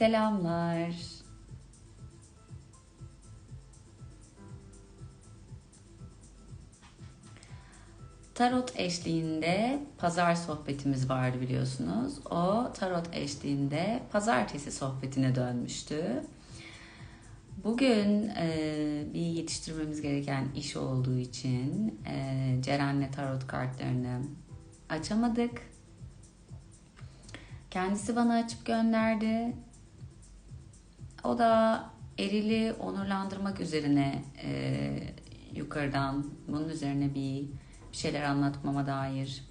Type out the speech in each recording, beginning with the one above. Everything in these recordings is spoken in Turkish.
Selamlar. Tarot eşliğinde pazar sohbetimiz vardı biliyorsunuz. O tarot eşliğinde pazartesi sohbetine dönmüştü. Bugün e, bir yetiştirmemiz gereken iş olduğu için e, Ceren'le tarot kartlarını açamadık. Kendisi bana açıp gönderdi. O da erili onurlandırmak üzerine e, yukarıdan bunun üzerine bir, şeyler anlatmama dair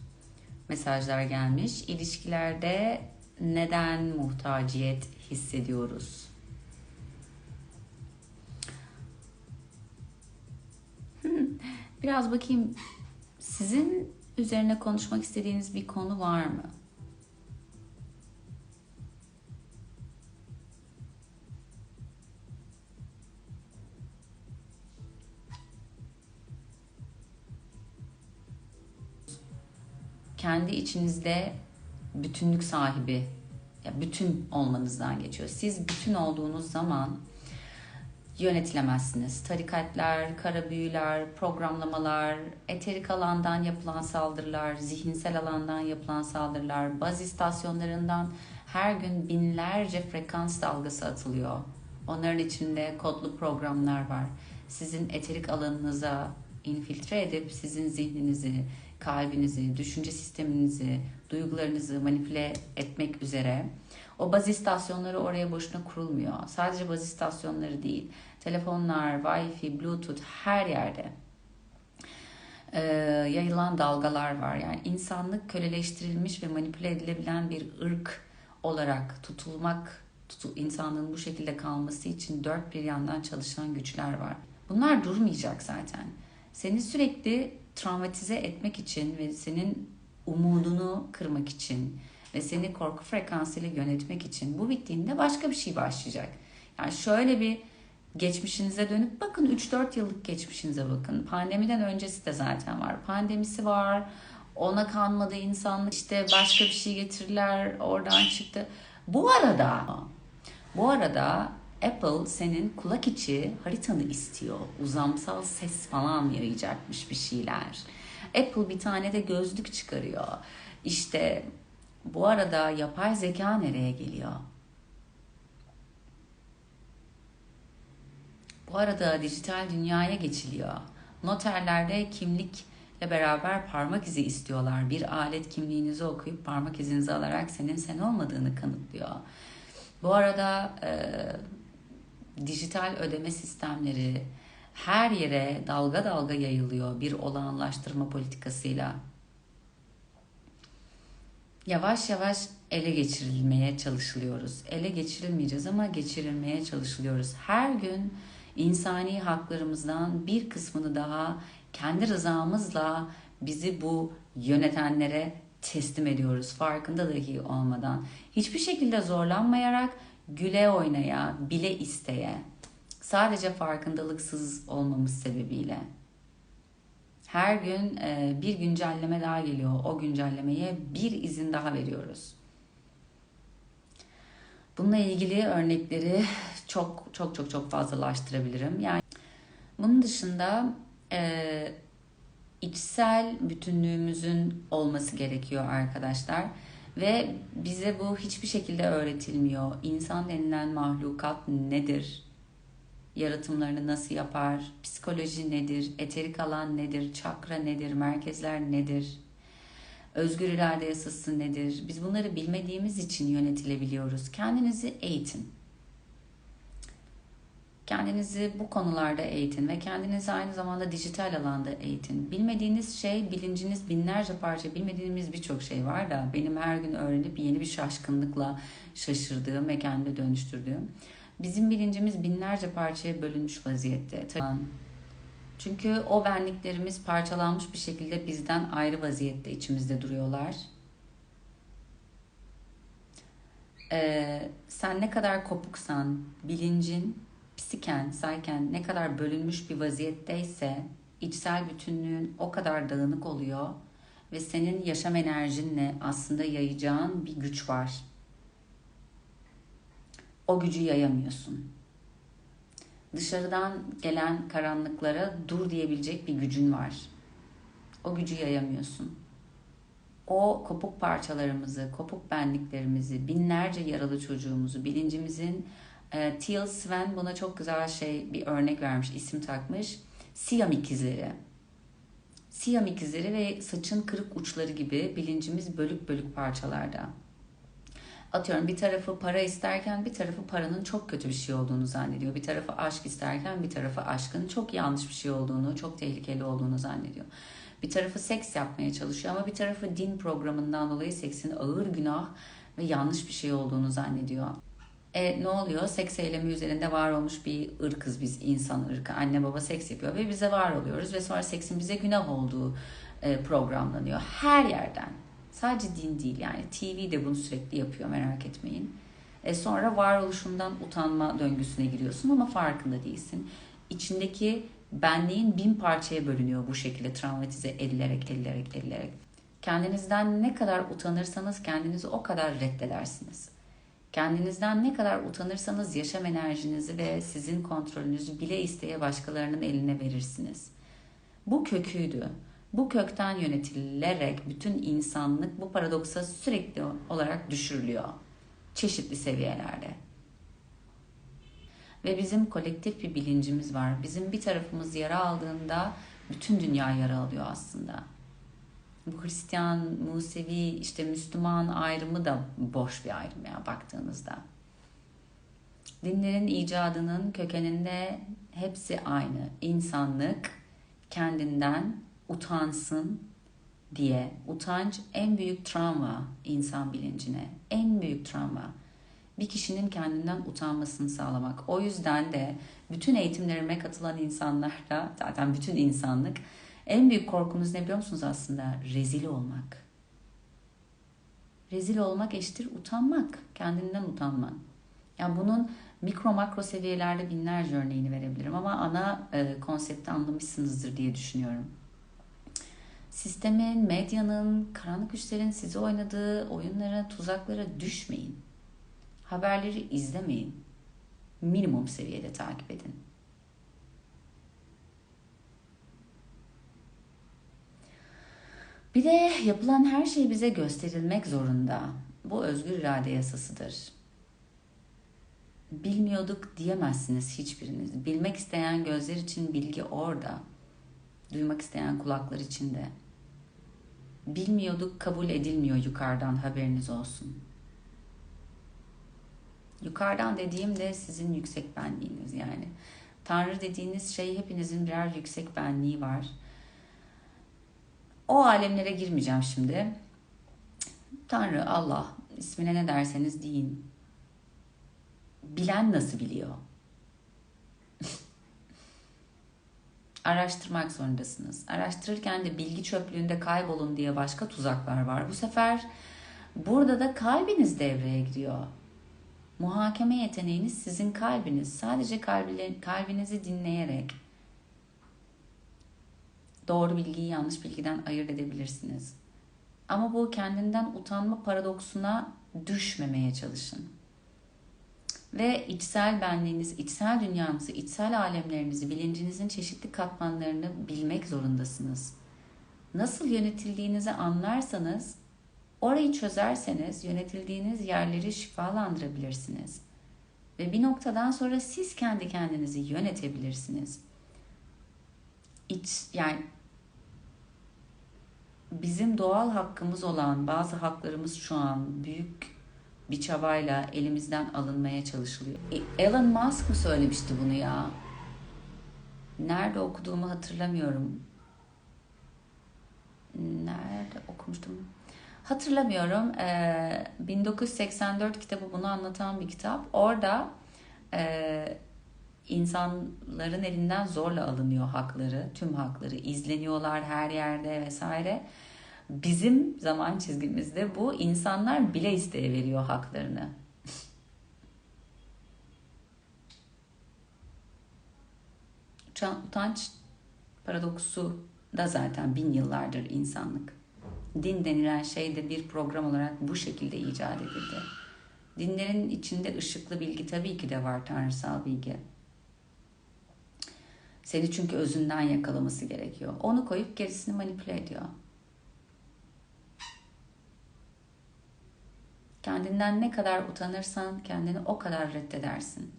mesajlar gelmiş. İlişkilerde neden muhtaciyet hissediyoruz? Biraz bakayım sizin üzerine konuşmak istediğiniz bir konu var mı? Kendi içinizde bütünlük sahibi, ya bütün olmanızdan geçiyor. Siz bütün olduğunuz zaman yönetilemezsiniz. Tarikatlar, kara büyüler, programlamalar, eterik alandan yapılan saldırılar, zihinsel alandan yapılan saldırılar, baz istasyonlarından her gün binlerce frekans dalgası atılıyor. Onların içinde kodlu programlar var. Sizin eterik alanınıza infiltre edip sizin zihninizi, kalbinizi, düşünce sisteminizi, duygularınızı manipüle etmek üzere o baz istasyonları oraya boşuna kurulmuyor. Sadece baz istasyonları değil. Telefonlar, Wi-Fi, Bluetooth her yerde ee, yayılan dalgalar var. Yani insanlık köleleştirilmiş ve manipüle edilebilen bir ırk olarak tutulmak, tutu, insanlığın bu şekilde kalması için dört bir yandan çalışan güçler var. Bunlar durmayacak zaten. Seni sürekli travmatize etmek için ve senin umudunu kırmak için ve seni korku frekansıyla yönetmek için bu bittiğinde başka bir şey başlayacak. Yani şöyle bir geçmişinize dönüp bakın 3-4 yıllık geçmişinize bakın. Pandemiden öncesi de zaten var. Pandemisi var. Ona kanmadı insanlık işte başka bir şey getirirler oradan çıktı. Bu arada bu arada Apple senin kulak içi haritanı istiyor. Uzamsal ses falan yayacakmış bir şeyler. Apple bir tane de gözlük çıkarıyor. İşte bu arada yapay zeka nereye geliyor? Bu arada dijital dünyaya geçiliyor. Noterlerde kimlikle beraber parmak izi istiyorlar. Bir alet kimliğinizi okuyup parmak izinizi alarak senin sen olmadığını kanıtlıyor. Bu arada e, dijital ödeme sistemleri her yere dalga dalga yayılıyor bir olağanlaştırma politikasıyla. Yavaş yavaş ele geçirilmeye çalışılıyoruz. Ele geçirilmeyeceğiz ama geçirilmeye çalışılıyoruz. Her gün insani haklarımızdan bir kısmını daha kendi rızamızla bizi bu yönetenlere teslim ediyoruz farkında dahi olmadan. Hiçbir şekilde zorlanmayarak güle oynaya, bile isteye, sadece farkındalıksız olmamız sebebiyle. Her gün e, bir güncelleme daha geliyor. O güncellemeye bir izin daha veriyoruz. Bununla ilgili örnekleri çok çok çok çok fazlalaştırabilirim. Yani bunun dışında e, içsel bütünlüğümüzün olması gerekiyor arkadaşlar. Ve bize bu hiçbir şekilde öğretilmiyor. İnsan denilen mahlukat nedir? Yaratımlarını nasıl yapar? Psikoloji nedir? Eterik alan nedir? Çakra nedir? Merkezler nedir? Özgür irade yasası nedir? Biz bunları bilmediğimiz için yönetilebiliyoruz. Kendinizi eğitin. Kendinizi bu konularda eğitin ve kendinizi aynı zamanda dijital alanda eğitin. Bilmediğiniz şey, bilinciniz binlerce parça, bilmediğimiz birçok şey var da benim her gün öğrenip yeni bir şaşkınlıkla şaşırdığım ve kendime dönüştürdüğüm. Bizim bilincimiz binlerce parçaya bölünmüş vaziyette. Çünkü o benliklerimiz parçalanmış bir şekilde bizden ayrı vaziyette içimizde duruyorlar. Ee, sen ne kadar kopuksan, bilincin psiken, sayken ne kadar bölünmüş bir vaziyetteyse içsel bütünlüğün o kadar dağınık oluyor ve senin yaşam enerjinle aslında yayacağın bir güç var. o gücü yayamıyorsun. Dışarıdan gelen karanlıklara dur diyebilecek bir gücün var. O gücü yayamıyorsun. O kopuk parçalarımızı, kopuk benliklerimizi, binlerce yaralı çocuğumuzu, bilincimizin e, Teal Sven buna çok güzel şey bir örnek vermiş, isim takmış. Siyam ikizleri. Siyam ikizleri ve saçın kırık uçları gibi bilincimiz bölük bölük parçalarda. Atıyorum bir tarafı para isterken bir tarafı paranın çok kötü bir şey olduğunu zannediyor. Bir tarafı aşk isterken bir tarafı aşkın çok yanlış bir şey olduğunu, çok tehlikeli olduğunu zannediyor. Bir tarafı seks yapmaya çalışıyor ama bir tarafı din programından dolayı seksin ağır günah ve yanlış bir şey olduğunu zannediyor. E ne oluyor? Seks eylemi üzerinde var olmuş bir ırkız biz insan ırkı. Anne baba seks yapıyor ve bize var oluyoruz ve sonra seksin bize günah olduğu e, programlanıyor. Her yerden. Sadece din değil yani TV de bunu sürekli yapıyor merak etmeyin. E sonra varoluşundan utanma döngüsüne giriyorsun ama farkında değilsin. İçindeki benliğin bin parçaya bölünüyor bu şekilde travmatize edilerek, edilerek, edilerek. Kendinizden ne kadar utanırsanız kendinizi o kadar reddedersiniz. Kendinizden ne kadar utanırsanız yaşam enerjinizi ve sizin kontrolünüzü bile isteye başkalarının eline verirsiniz. Bu köküydü. Bu kökten yönetilerek bütün insanlık bu paradoksa sürekli olarak düşürülüyor. Çeşitli seviyelerde. Ve bizim kolektif bir bilincimiz var. Bizim bir tarafımız yara aldığında bütün dünya yara alıyor aslında. Bu Hristiyan, Musevi, işte Müslüman ayrımı da boş bir ayrım ya baktığınızda. Dinlerin icadının kökeninde hepsi aynı. İnsanlık kendinden utansın diye. Utanç en büyük travma insan bilincine. En büyük travma bir kişinin kendinden utanmasını sağlamak. O yüzden de bütün eğitimlerime katılan insanlarla zaten bütün insanlık en büyük korkumuz ne biliyor musunuz aslında? Rezil olmak. Rezil olmak eşittir utanmak. Kendinden utanmak. Yani bunun mikro makro seviyelerde binlerce örneğini verebilirim ama ana e, konsepti anlamışsınızdır diye düşünüyorum. Sistemin, medyanın, karanlık güçlerin size oynadığı oyunlara, tuzaklara düşmeyin. Haberleri izlemeyin. Minimum seviyede takip edin. Bir de yapılan her şey bize gösterilmek zorunda. Bu özgür irade yasasıdır. Bilmiyorduk diyemezsiniz hiçbiriniz. Bilmek isteyen gözler için bilgi orada. Duymak isteyen kulaklar için de. Bilmiyorduk kabul edilmiyor yukarıdan haberiniz olsun. Yukarıdan dediğim de sizin yüksek benliğiniz yani. Tanrı dediğiniz şey hepinizin birer yüksek benliği var. O alemlere girmeyeceğim şimdi. Tanrı, Allah, ismine ne derseniz deyin. Bilen nasıl biliyor? Araştırmak zorundasınız. Araştırırken de bilgi çöplüğünde kaybolun diye başka tuzaklar var. Bu sefer burada da kalbiniz devreye giriyor. Muhakeme yeteneğiniz sizin kalbiniz. Sadece kalbinizi dinleyerek doğru bilgiyi yanlış bilgiden ayırt edebilirsiniz. Ama bu kendinden utanma paradoksuna düşmemeye çalışın. Ve içsel benliğiniz, içsel dünyanızı, içsel alemlerinizi, bilincinizin çeşitli katmanlarını bilmek zorundasınız. Nasıl yönetildiğinizi anlarsanız Orayı çözerseniz yönetildiğiniz yerleri şifalandırabilirsiniz. Ve bir noktadan sonra siz kendi kendinizi yönetebilirsiniz. İç, yani bizim doğal hakkımız olan bazı haklarımız şu an büyük bir çabayla elimizden alınmaya çalışılıyor. E, Elon Musk mı söylemişti bunu ya? Nerede okuduğumu hatırlamıyorum. Nerede okumuştum? Hatırlamıyorum. E, 1984 kitabı bunu anlatan bir kitap. Orada e, insanların elinden zorla alınıyor hakları, tüm hakları. izleniyorlar her yerde vesaire. Bizim zaman çizgimizde bu insanlar bile isteye veriyor haklarını. Utanç paradoksu da zaten bin yıllardır insanlık din denilen şey de bir program olarak bu şekilde icat edildi. Dinlerin içinde ışıklı bilgi tabii ki de var tanrısal bilgi. Seni çünkü özünden yakalaması gerekiyor. Onu koyup gerisini manipüle ediyor. Kendinden ne kadar utanırsan kendini o kadar reddedersin.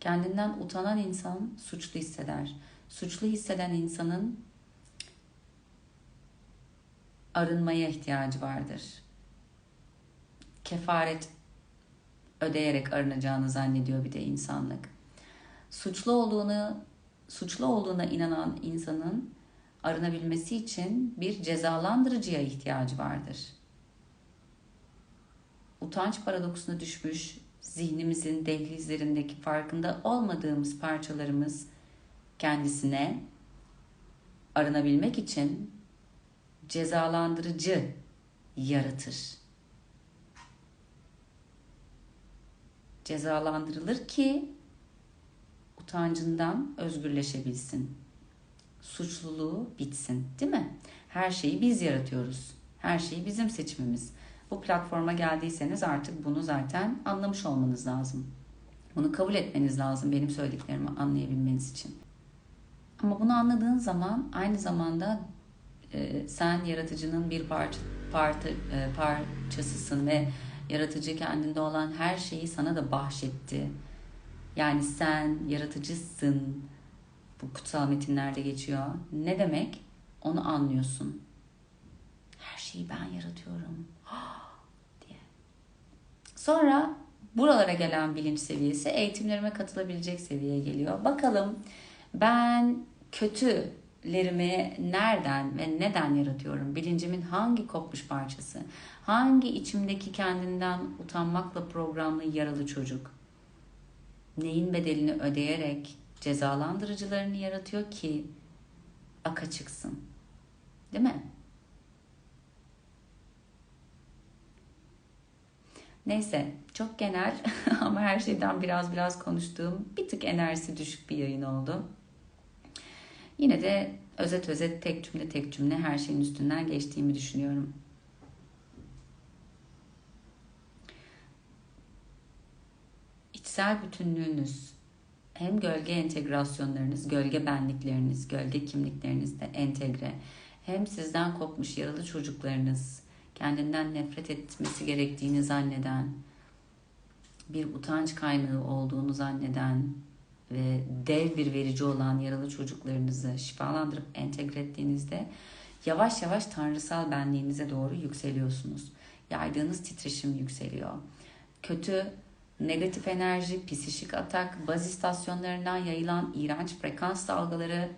Kendinden utanan insan suçlu hisseder. Suçlu hisseden insanın arınmaya ihtiyacı vardır. Kefaret ödeyerek arınacağını zannediyor bir de insanlık. Suçlu olduğunu suçlu olduğuna inanan insanın arınabilmesi için bir cezalandırıcıya ihtiyacı vardır. Utanç paradoksuna düşmüş zihnimizin dehlizlerindeki farkında olmadığımız parçalarımız kendisine arınabilmek için cezalandırıcı yaratır. Cezalandırılır ki utancından özgürleşebilsin. Suçluluğu bitsin, değil mi? Her şeyi biz yaratıyoruz. Her şeyi bizim seçimimiz. Bu platforma geldiyseniz artık bunu zaten anlamış olmanız lazım. Bunu kabul etmeniz lazım benim söylediklerimi anlayabilmeniz için. Ama bunu anladığın zaman aynı zamanda e, sen yaratıcının bir parça, parça, e, parçasısın ve yaratıcı kendinde olan her şeyi sana da bahşetti. Yani sen yaratıcısın. Bu kutsal metinlerde geçiyor. Ne demek? Onu anlıyorsun. Her şeyi ben yaratıyorum. diye. Sonra buralara gelen bilinç seviyesi eğitimlerime katılabilecek seviyeye geliyor. Bakalım ben kötülerimi nereden ve neden yaratıyorum? Bilincimin hangi kopmuş parçası? Hangi içimdeki kendinden utanmakla programlı yaralı çocuk? Neyin bedelini ödeyerek cezalandırıcılarını yaratıyor ki aka çıksın? Değil mi? Neyse çok genel ama her şeyden biraz biraz konuştuğum bir tık enerjisi düşük bir yayın oldu. Yine de özet özet tek cümle tek cümle her şeyin üstünden geçtiğimi düşünüyorum. İçsel bütünlüğünüz hem gölge entegrasyonlarınız, gölge benlikleriniz, gölge kimlikleriniz de entegre. Hem sizden kopmuş yaralı çocuklarınız, kendinden nefret etmesi gerektiğini zanneden, bir utanç kaynağı olduğunu zanneden ve dev bir verici olan yaralı çocuklarınızı şifalandırıp entegre ettiğinizde yavaş yavaş tanrısal benliğinize doğru yükseliyorsunuz. Yaydığınız titreşim yükseliyor. Kötü, negatif enerji, psişik atak, baz istasyonlarından yayılan iğrenç frekans dalgaları,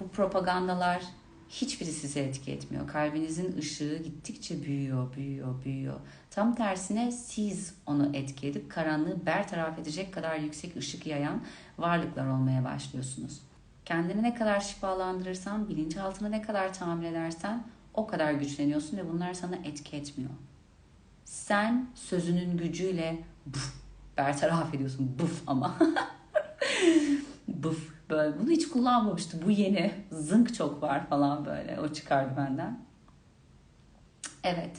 bu propagandalar hiçbiri size etki etmiyor. Kalbinizin ışığı gittikçe büyüyor, büyüyor, büyüyor. Tam tersine siz onu etki edip karanlığı bertaraf edecek kadar yüksek ışık yayan varlıklar olmaya başlıyorsunuz. Kendini ne kadar şifalandırırsan, bilinçaltına ne kadar tahammül edersen o kadar güçleniyorsun ve bunlar sana etki etmiyor. Sen sözünün gücüyle buf, bertaraf ediyorsun. Buf ama. buf böyle. Bunu hiç kullanmamıştı. Bu yeni. Zınk çok var falan böyle. O çıkardı benden. Evet.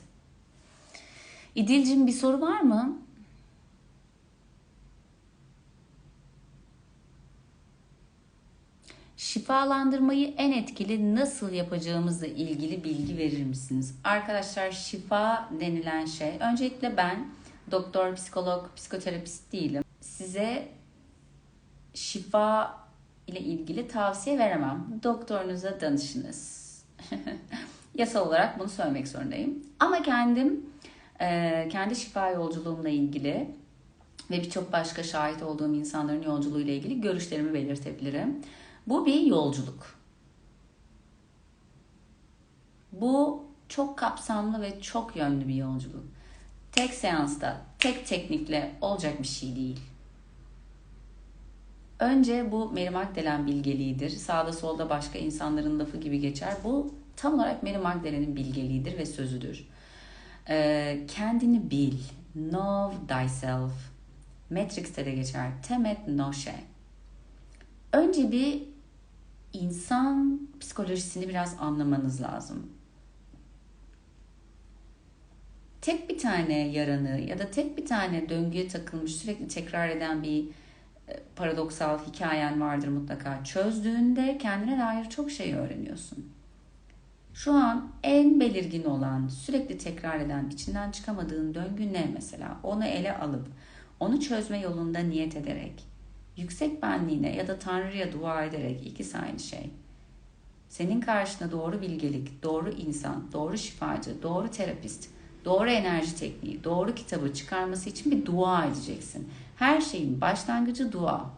İdil'cim bir soru var mı? Şifalandırmayı en etkili nasıl yapacağımızla ilgili bilgi verir misiniz? Arkadaşlar şifa denilen şey, öncelikle ben doktor, psikolog, psikoterapist değilim. Size şifa ile ilgili tavsiye veremem. Doktorunuza danışınız. Yasal olarak bunu söylemek zorundayım. Ama kendim e, kendi şifa yolculuğumla ilgili ve birçok başka şahit olduğum insanların yolculuğuyla ilgili görüşlerimi belirtebilirim. Bu bir yolculuk. Bu çok kapsamlı ve çok yönlü bir yolculuk. Tek seansta, tek teknikle olacak bir şey değil. Önce bu Mary Magdalene bilgeliğidir. Sağda solda başka insanların lafı gibi geçer. Bu tam olarak Mary Magdalene'in bilgeliğidir ve sözüdür. Ee, kendini bil. Know thyself. Matrix'te de geçer. Temet noşe. Önce bir insan psikolojisini biraz anlamanız lazım. tek bir tane yaranı ya da tek bir tane döngüye takılmış sürekli tekrar eden bir e, paradoksal hikayen vardır mutlaka. Çözdüğünde kendine dair çok şey öğreniyorsun. Şu an en belirgin olan, sürekli tekrar eden, içinden çıkamadığın döngü ne mesela? Onu ele alıp, onu çözme yolunda niyet ederek, yüksek benliğine ya da Tanrı'ya dua ederek ikisi aynı şey. Senin karşına doğru bilgelik, doğru insan, doğru şifacı, doğru terapist, doğru enerji tekniği, doğru kitabı çıkarması için bir dua edeceksin. Her şeyin başlangıcı dua.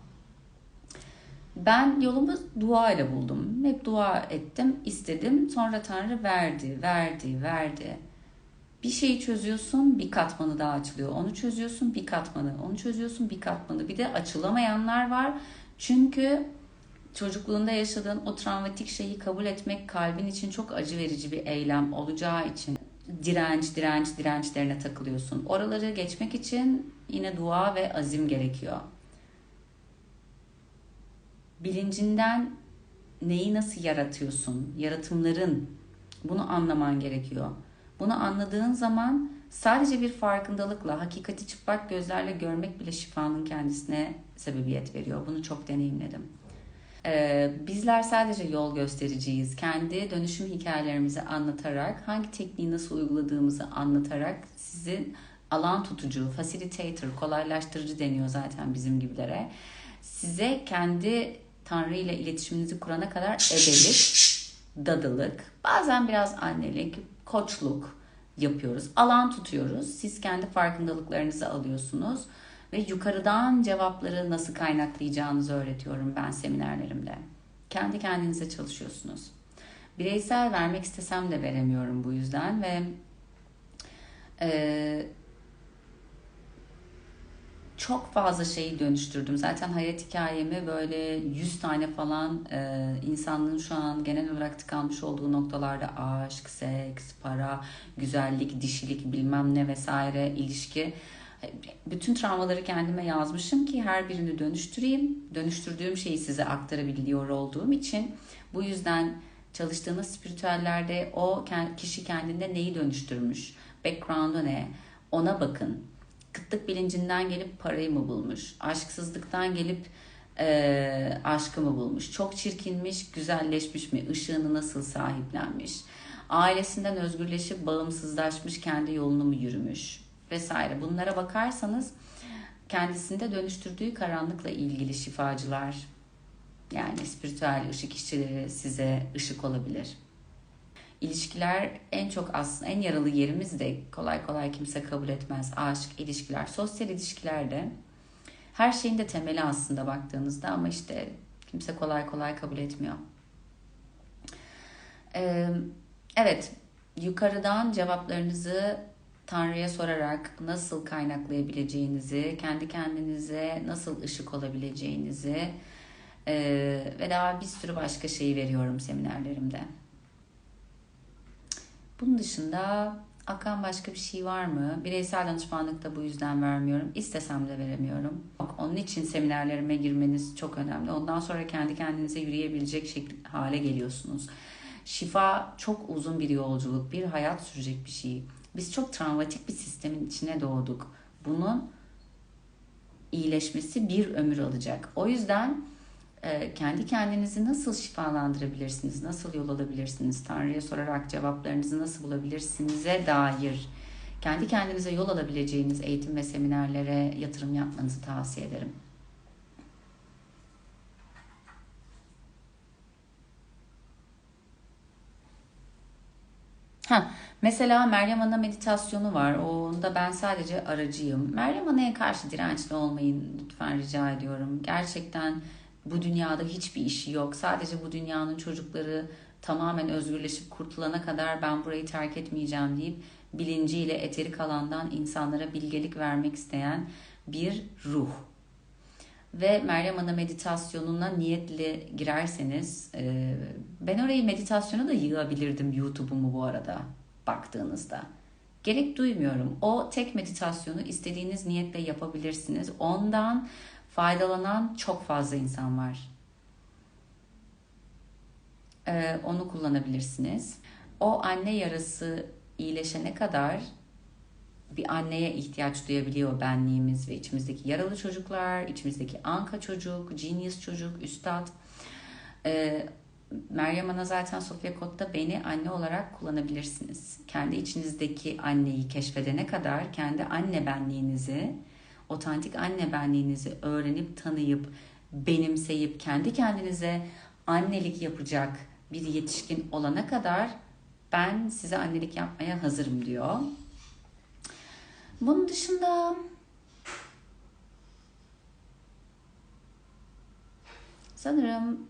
Ben yolumu dua ile buldum. Hep dua ettim, istedim. Sonra Tanrı verdi, verdi, verdi. Bir şeyi çözüyorsun, bir katmanı daha açılıyor. Onu çözüyorsun, bir katmanı. Onu çözüyorsun, bir katmanı. Bir de açılamayanlar var. Çünkü çocukluğunda yaşadığın o travmatik şeyi kabul etmek kalbin için çok acı verici bir eylem olacağı için direnç, direnç, dirençlerine takılıyorsun. Oraları geçmek için yine dua ve azim gerekiyor. Bilincinden neyi nasıl yaratıyorsun? Yaratımların bunu anlaman gerekiyor. Bunu anladığın zaman sadece bir farkındalıkla, hakikati çıplak gözlerle görmek bile şifanın kendisine sebebiyet veriyor. Bunu çok deneyimledim. Ee, bizler sadece yol göstericiyiz. Kendi dönüşüm hikayelerimizi anlatarak, hangi tekniği nasıl uyguladığımızı anlatarak sizin alan tutucu, facilitator, kolaylaştırıcı deniyor zaten bizim gibilere. Size kendi Tanrı ile iletişiminizi kurana kadar ebelik, dadılık, bazen biraz annelik, koçluk yapıyoruz. Alan tutuyoruz. Siz kendi farkındalıklarınızı alıyorsunuz ve yukarıdan cevapları nasıl kaynaklayacağınızı öğretiyorum ben seminerlerimde. Kendi kendinize çalışıyorsunuz. Bireysel vermek istesem de veremiyorum bu yüzden ve e, çok fazla şeyi dönüştürdüm. Zaten hayat hikayemi böyle 100 tane falan e, insanlığın şu an genel olarak tıkanmış olduğu noktalarda aşk, seks, para, güzellik, dişilik bilmem ne vesaire ilişki bütün travmaları kendime yazmışım ki her birini dönüştüreyim. Dönüştürdüğüm şeyi size aktarabiliyor olduğum için bu yüzden çalıştığınız spiritüellerde o kişi kendinde neyi dönüştürmüş, background'u ne ona bakın. Kıtlık bilincinden gelip parayı mı bulmuş, aşksızlıktan gelip e, aşkı mı bulmuş, çok çirkinmiş, güzelleşmiş mi, ışığını nasıl sahiplenmiş, ailesinden özgürleşip bağımsızlaşmış, kendi yolunu mu yürümüş, vesaire bunlara bakarsanız kendisinde dönüştürdüğü karanlıkla ilgili şifacılar yani spiritüel ışık işçileri size ışık olabilir. İlişkiler en çok aslında en yaralı yerimiz de kolay kolay kimse kabul etmez. Aşk, ilişkiler, sosyal ilişkilerde her şeyin de temeli aslında baktığınızda ama işte kimse kolay kolay kabul etmiyor. Ee, evet, yukarıdan cevaplarınızı Tanrı'ya sorarak nasıl kaynaklayabileceğinizi, kendi kendinize nasıl ışık olabileceğinizi e, ve daha bir sürü başka şeyi veriyorum seminerlerimde. Bunun dışında akan başka bir şey var mı? Bireysel danışmanlıkta bu yüzden vermiyorum. İstesem de veremiyorum. Onun için seminerlerime girmeniz çok önemli. Ondan sonra kendi kendinize yürüyebilecek şekil, hale geliyorsunuz. Şifa çok uzun bir yolculuk, bir hayat sürecek bir şey. Biz çok travmatik bir sistemin içine doğduk. Bunun iyileşmesi bir ömür alacak. O yüzden kendi kendinizi nasıl şifalandırabilirsiniz, nasıl yol alabilirsiniz, Tanrı'ya sorarak cevaplarınızı nasıl bulabilirsiniz'e dair kendi kendinize yol alabileceğiniz eğitim ve seminerlere yatırım yapmanızı tavsiye ederim. Ha, mesela Meryem Ana meditasyonu var. Onda ben sadece aracıyım. Meryem Ana'ya karşı dirençli olmayın lütfen rica ediyorum. Gerçekten bu dünyada hiçbir işi yok. Sadece bu dünyanın çocukları tamamen özgürleşip kurtulana kadar ben burayı terk etmeyeceğim deyip bilinciyle eterik alandan insanlara bilgelik vermek isteyen bir ruh. Ve Meryem Ana meditasyonuna niyetli girerseniz e, ben orayı meditasyona da yığabilirdim YouTube'umu bu arada baktığınızda. Gerek duymuyorum. O tek meditasyonu istediğiniz niyetle yapabilirsiniz. Ondan faydalanan çok fazla insan var. Ee, onu kullanabilirsiniz. O anne yarası iyileşene kadar bir anneye ihtiyaç duyabiliyor benliğimiz ve içimizdeki yaralı çocuklar, içimizdeki anka çocuk, genius çocuk, üstad. Ee, Meryem Ana zaten Sofia Kod'da beni anne olarak kullanabilirsiniz. Kendi içinizdeki anneyi keşfedene kadar kendi anne benliğinizi, otantik anne benliğinizi öğrenip tanıyıp benimseyip kendi kendinize annelik yapacak bir yetişkin olana kadar ben size annelik yapmaya hazırım diyor. Bunun dışında sanırım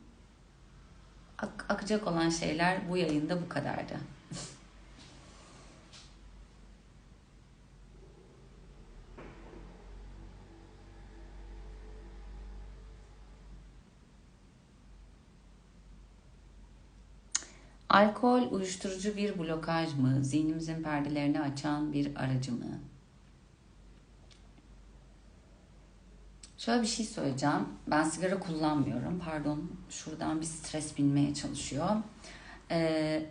ak- akacak olan şeyler bu yayında bu kadardı. Alkol uyuşturucu bir blokaj mı? Zihnimizin perdelerini açan bir aracı mı? Şöyle bir şey söyleyeceğim. Ben sigara kullanmıyorum. Pardon, şuradan bir stres binmeye çalışıyor. Ee,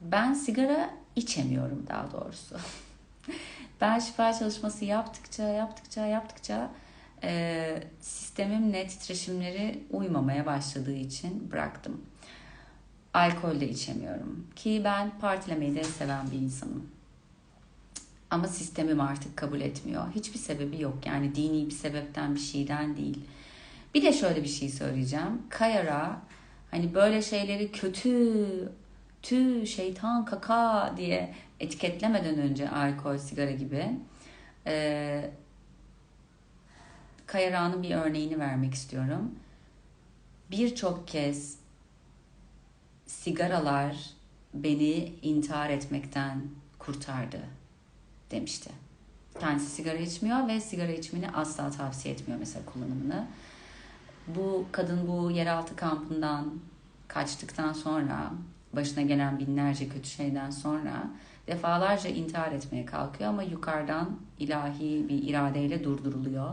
ben sigara içemiyorum daha doğrusu. ben şifa çalışması yaptıkça, yaptıkça, yaptıkça e, sistemimle titreşimleri uymamaya başladığı için bıraktım. Alkol de içemiyorum. Ki ben partilemeyi de seven bir insanım. Ama sistemim artık kabul etmiyor. Hiçbir sebebi yok. Yani dini bir sebepten bir şeyden değil. Bir de şöyle bir şey söyleyeceğim. Kayara hani böyle şeyleri kötü, tü, şeytan, kaka diye etiketlemeden önce alkol, sigara gibi e, Kayara'nın bir örneğini vermek istiyorum. Birçok kez sigaralar beni intihar etmekten kurtardı demişti. Kendisi sigara içmiyor ve sigara içmeni asla tavsiye etmiyor mesela kullanımını. Bu kadın bu yeraltı kampından kaçtıktan sonra başına gelen binlerce kötü şeyden sonra defalarca intihar etmeye kalkıyor ama yukarıdan ilahi bir iradeyle durduruluyor.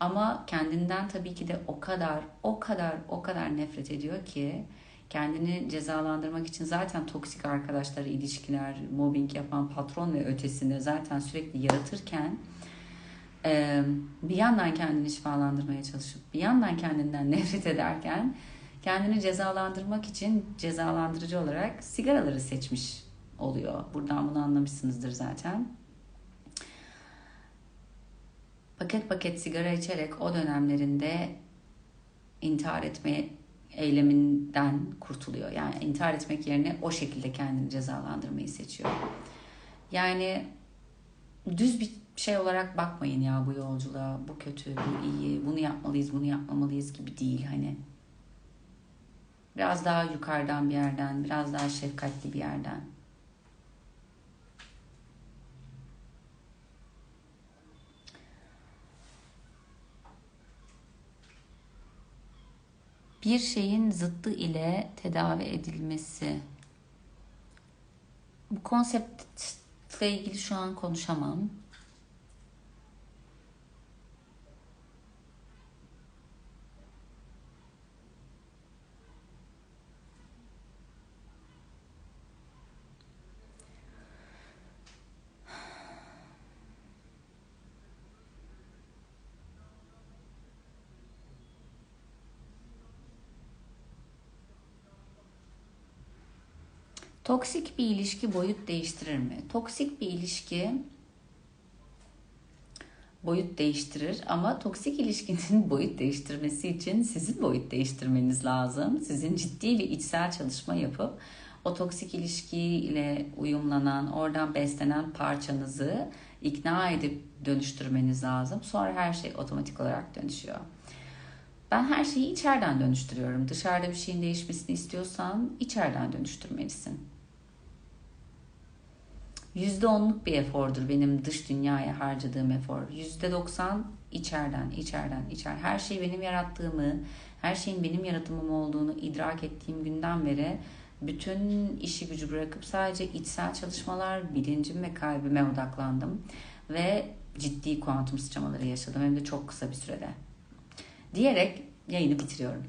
Ama kendinden tabii ki de o kadar o kadar o kadar nefret ediyor ki kendini cezalandırmak için zaten toksik arkadaşları, ilişkiler, mobbing yapan patron ve ötesini zaten sürekli yaratırken bir yandan kendini şifalandırmaya çalışıp bir yandan kendinden nefret ederken kendini cezalandırmak için cezalandırıcı olarak sigaraları seçmiş oluyor. Buradan bunu anlamışsınızdır zaten. Paket paket sigara içerek o dönemlerinde intihar etmeye eyleminden kurtuluyor. Yani intihar etmek yerine o şekilde kendini cezalandırmayı seçiyor. Yani düz bir şey olarak bakmayın ya bu yolculuğa. Bu kötü, bu iyi, bunu yapmalıyız, bunu yapmamalıyız gibi değil hani. Biraz daha yukarıdan bir yerden, biraz daha şefkatli bir yerden. Bir şeyin zıttı ile tedavi edilmesi. Bu konseptle ilgili şu an konuşamam. Toksik bir ilişki boyut değiştirir mi? Toksik bir ilişki boyut değiştirir ama toksik ilişkinin boyut değiştirmesi için sizin boyut değiştirmeniz lazım. Sizin ciddi bir içsel çalışma yapıp o toksik ilişkiyle uyumlanan, oradan beslenen parçanızı ikna edip dönüştürmeniz lazım. Sonra her şey otomatik olarak dönüşüyor. Ben her şeyi içeriden dönüştürüyorum. Dışarıda bir şeyin değişmesini istiyorsan içeriden dönüştürmelisin. %10'luk bir efordur benim dış dünyaya harcadığım efor. %90 içeriden, içeriden, içer. Her şey benim yarattığımı, her şeyin benim yaratımım olduğunu idrak ettiğim günden beri bütün işi gücü bırakıp sadece içsel çalışmalar, bilincim ve kalbime odaklandım. Ve ciddi kuantum sıçramaları yaşadım hem de çok kısa bir sürede. Diyerek yayını bitiriyorum.